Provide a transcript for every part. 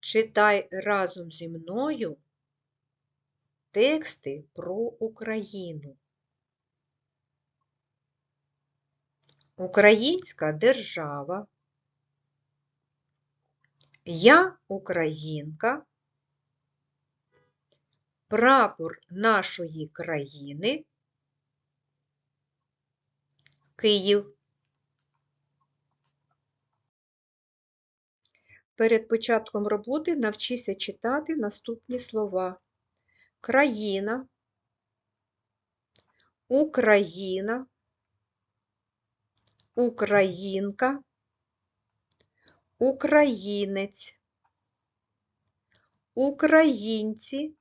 Читай разом зі мною тексти про Україну. Українська держава. Я українка. Прапор нашої країни. Київ. Перед початком роботи навчися читати наступні слова. Країна, Україна, Українка, Українець, Українці,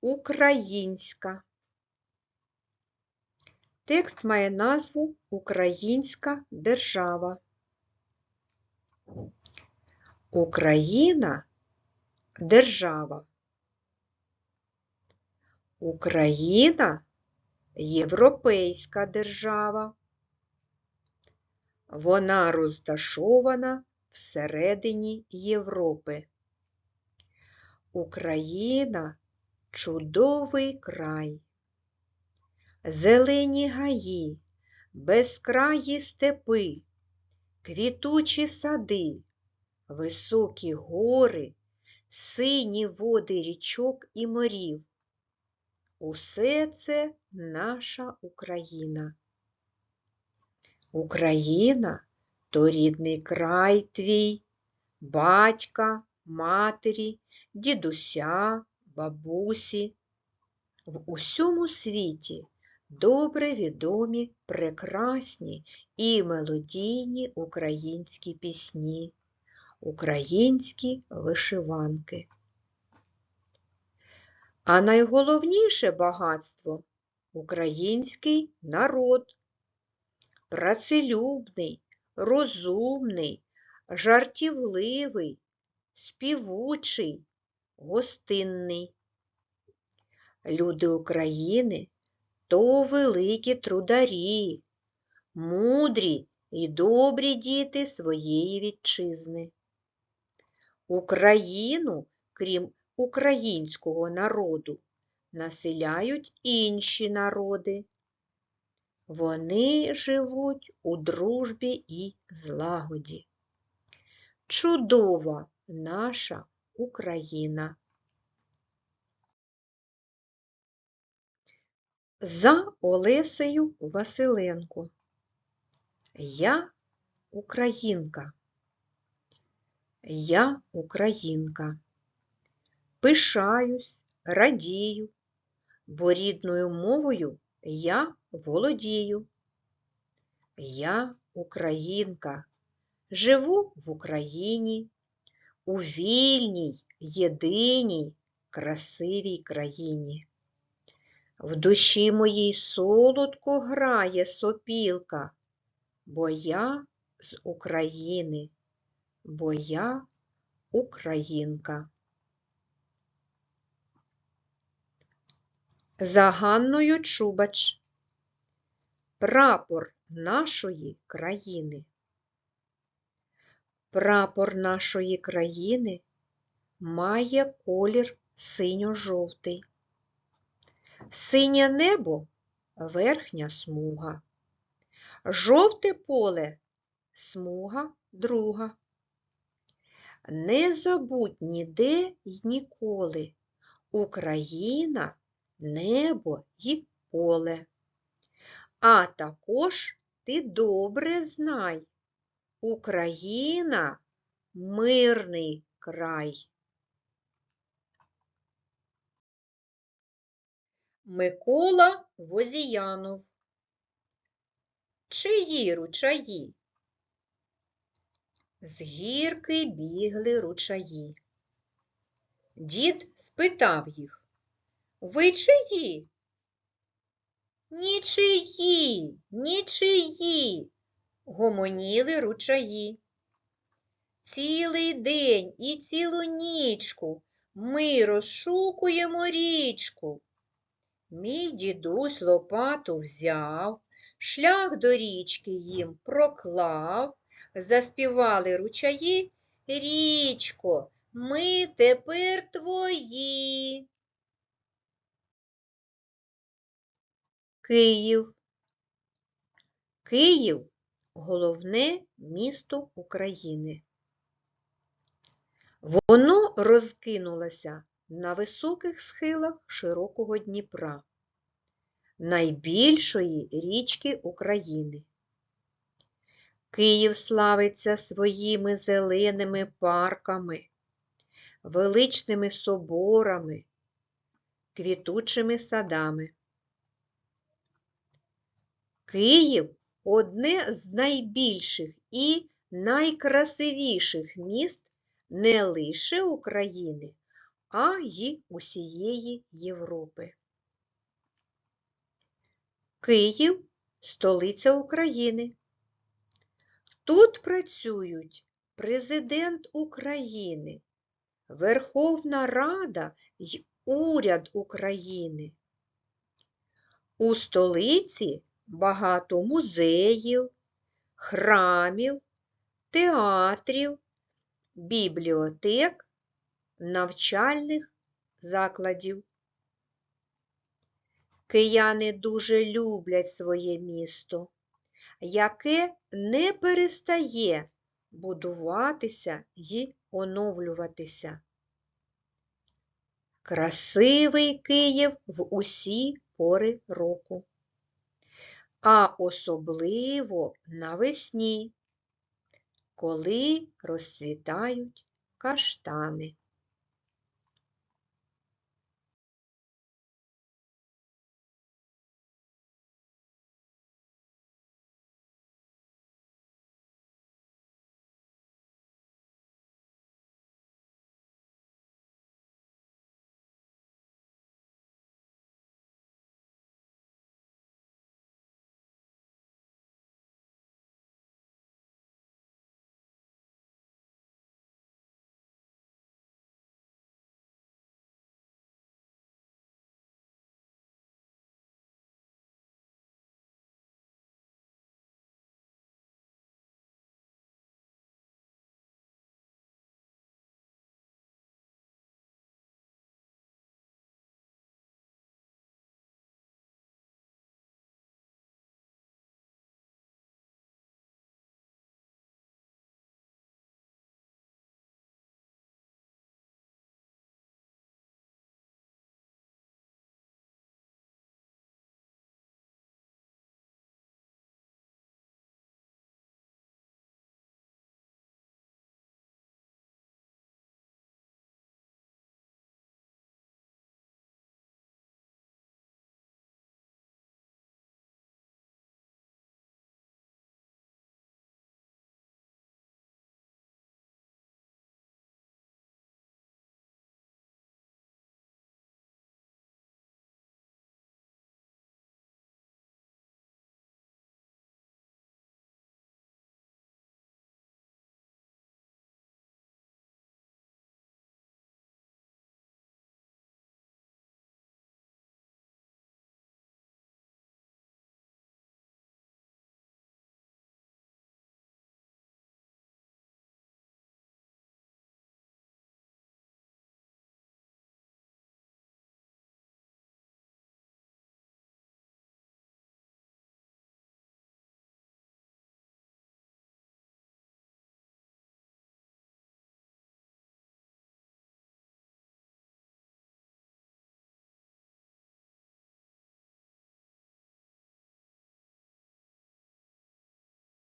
Українська. Текст має назву Українська держава. Україна держава. Україна європейська держава. Вона розташована всередині Європи. Україна чудовий край. Зелені гаї, безкраї степи, квітучі сади, високі гори, сині води річок і морів. Усе це наша Україна. Україна то рідний край твій, батька, матері, дідуся, бабусі. В усьому світі добре відомі прекрасні і мелодійні українські пісні, українські вишиванки. А найголовніше багатство український народ. Працелюбний, розумний, жартівливий, співучий, гостинний. Люди України то великі трударі, мудрі і добрі діти своєї вітчизни. Україну, крім українського народу, населяють інші народи. Вони живуть у дружбі і злагоді. Чудова наша Україна. За Олесею Василенко. Я українка. Я українка. Пишаюсь, радію, бо рідною мовою я володію. Я українка, живу в Україні, у вільній, єдиній, красивій країні. В душі моїй солодко грає сопілка, бо я з України, бо я українка. За Ганною Чубач. Прапор нашої країни. Прапор нашої країни має колір синьо-жовтий. Синє небо верхня смуга. Жовте поле смуга друга. Не забудь ніде й ніколи Україна небо і поле. А також ти добре знай, Україна мирний край. Микола Возіянов. Чиї ручаї? З гірки бігли ручаї. Дід спитав їх ви чиї? Нічиї, нічиї, гомоніли ручаї. Цілий день і цілу нічку ми розшукуємо річку. Мій дідусь лопату взяв, шлях до річки їм проклав, заспівали ручаї річко, ми тепер твої. Київ. Київ головне місто України. Воно розкинулося на високих схилах широкого Дніпра, найбільшої річки України. Київ славиться своїми зеленими парками, величними соборами, квітучими садами. Київ одне з найбільших і найкрасивіших міст не лише України, а й усієї Європи. Київ столиця України. Тут працюють Президент України, Верховна Рада й уряд України. У столиці багато музеїв, храмів, театрів, бібліотек, навчальних закладів. Кияни дуже люблять своє місто, яке не перестає будуватися й оновлюватися. Красивий Київ в усі пори року, а особливо навесні, коли розцвітають каштани.